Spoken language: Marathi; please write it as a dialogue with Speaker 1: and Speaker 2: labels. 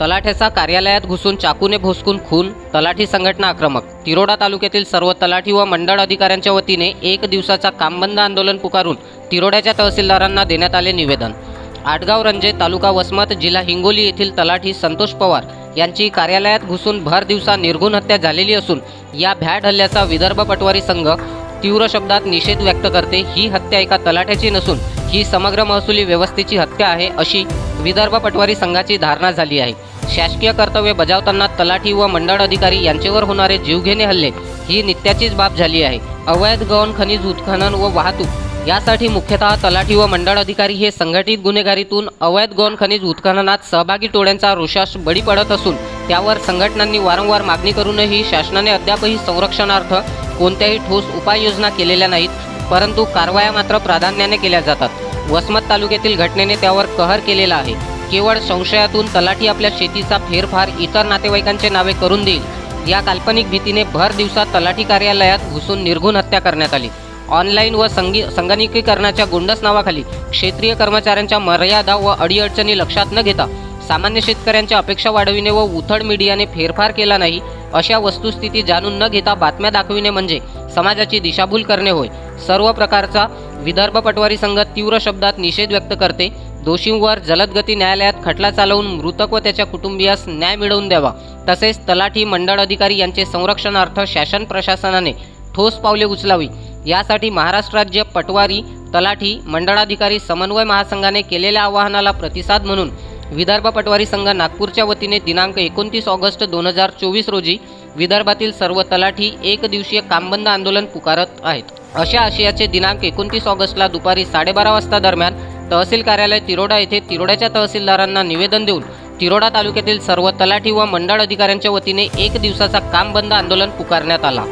Speaker 1: तलाठ्याचा कार्यालयात घुसून चाकूने भोसकून खून तलाठी संघटना आक्रमक. तिरोडा तालुक्यातील सर्व तलाठी व मंडळ अधिकाऱ्यांच्या वतीने एक दिवसाचा कामबंद आंदोलन पुकारून तिरोड्याच्या तहसीलदारांना देण्यात आले निवेदन. आटगाव रंजे तालुका वसमत जिल्हा हिंगोली येथील तलाठी संतोष पवार यांची कार्यालयात घुसून भर दिवसा निर्गुण हत्या झालेली असून या भ्याड हल्ल्याचा विदर्भ पटवारी संघ तीव्र शब्दात निषेध व्यक्त करते. ही हत्या एका तलाठ्याची नसून ही समग्र महसुली व्यवस्थेची हत्या आहे अशी विदर्भ पटवारी संघाची धारणा झाली आहे. शासकीय कर्तव्य बजावताना तलाठी व मंडळ अधिकारी यांच्यावर होणारे जीवघेणे हल्ले ही नित्याचीच बाब झाली आहे. अवैध गौण खनिज उत्खनन व वाहतूक यासाठी मुख्यतः तलाठी व मंडळ अधिकारी हे संघटित गुन्हेगारीतून अवैध गौण खनिज उत्खननात सहभागी टोळ्यांचा रोषास बळी पडत असून त्यावर संघटनांनी वारंवार मागणी करूनही शासनाने अद्यापही संरक्षणार्थ कोणत्याही ठोस उपाययोजना केलेल्या नाहीत. परंतु कारवाया मात्र प्राधान्याने केल्या जातात. वसमत तालुक्यातील घटनेने त्यावर कहर केलेला आहे. केवळ संशयातून तलाठी आपल्या शेतीचा फेरफार इतर नातेवाईकांचे नावे करून देईल. या काल्पनिक भीतीने भर दिवसात तलाठी कार्यालयात घुसून निर्घुण हत्या करण्यात आली. ऑनलाईन व संगी संगणकीकरणाच्या गुंडस नावाखाली क्षेत्रीय कर्मचाऱ्यांच्या मर्यादा व अडीअडचणी लक्षात न घेता सामान्य शेतकऱ्यांच्या अपेक्षा वाढविणे व उथळ मीडियाने फेरफार केला नाही अशा वस्तुस्थिती जाणून न घेता बातम्या दाखविणे म्हणजे समाजाची दिशाभूल करणे होय. सर्व प्रकारचा विदर्भ पटवारी संघ तीव्र शब्दात निषेध व्यक्त करते. दोषींवर जलदगती न्यायालयात खटला चालवून मृतक व त्याच्या कुटुंबियास न्याय मिळवून द्यावा. तसेच तलाठी मंडळ अधिकारी यांचे संरक्षणार्थ शासन प्रशासनाने ठोस पावले उचलावी. यासाठी महाराष्ट्र राज्य पटवारी तलाठी मंडळाधिकारी समन्वय महासंघाने केलेल्या आवाहनाला प्रतिसाद म्हणून विदर्भ पटवारी संघ नागपूरच्या वतीने दिनांक एकोणतीस ऑगस्ट दोन हजार चोवीस रोजी विदर्भातील सर्व तलाठी एक दिवसीय कामबंद आंदोलन पुकारत आहेत. अशा आशयाचे दिनांक एकोणतीस ऑगस्टला दुपारी साडेबारा वाजता दरम्यान तहसील कार्यालय तिरोडा येथे तिरोड्याच्या तहसीलदारांना निवेदन देऊन तिरोडा तालुक्यातील सर्व तलाठी व मंडळ अधिकाऱ्यांच्या वतीने एक दिवसाचा काम बंद आंदोलन पुकारण्यात आला.